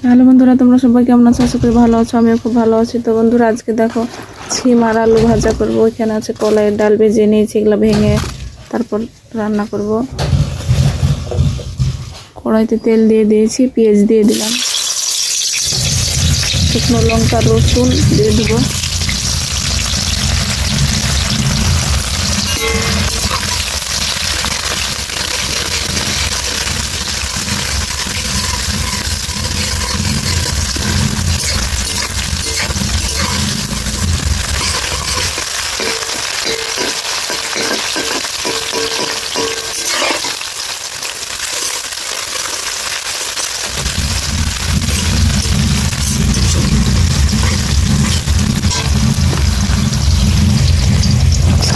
তাহলে বন্ধুরা, তোমরা সবাই কেমন আছো? আশা করি ভালো আছো, আমিও খুব ভালো আছি। তো বন্ধুরা, আজকে দেখো ছিম আর আলু ভাজা করব। এখানে আছে কলাইয়ের ডাল ভেজে নিয়েছি, এগুলো ভেঙে তারপর রান্না করব। কড়াইতে তেল দিয়ে দিয়েছি, পেঁয়াজ দিয়ে দিলাম। শুকনো লঙ্কা, রসুন দিয়ে দিব।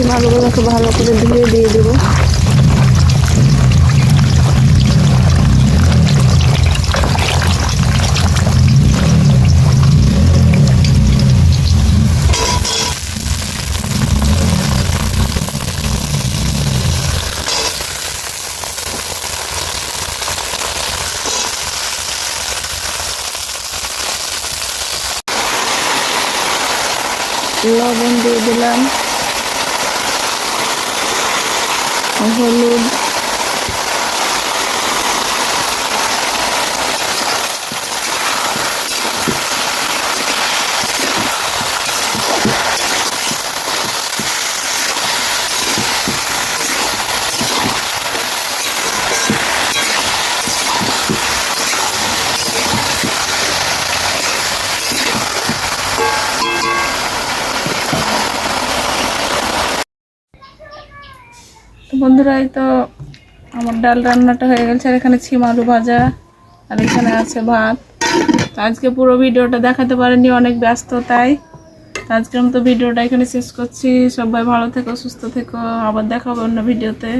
ছিম আলুগুলোকে ভালো করে ধুয়ে দিয়ে দেবো? লবণ দিয়ে দিলাম। Enrolando. তো বন্ধুরা এই তো আমার ডাল রান্নাটা হয়ে গেছে, আর এখানে ছিম আলু ভাজা, আর এখানে আছে ভাত। তো আজকে পুরো ভিডিওটা দেখাতে পারেনি, অনেক ব্যস্ত তাই। আজকের মতো ভিডিওটা এখানে শেষ করছি। সবাই ভালো থেকো, সুস্থ থেকো। আবার দেখাবো অন্য ভিডিওতে।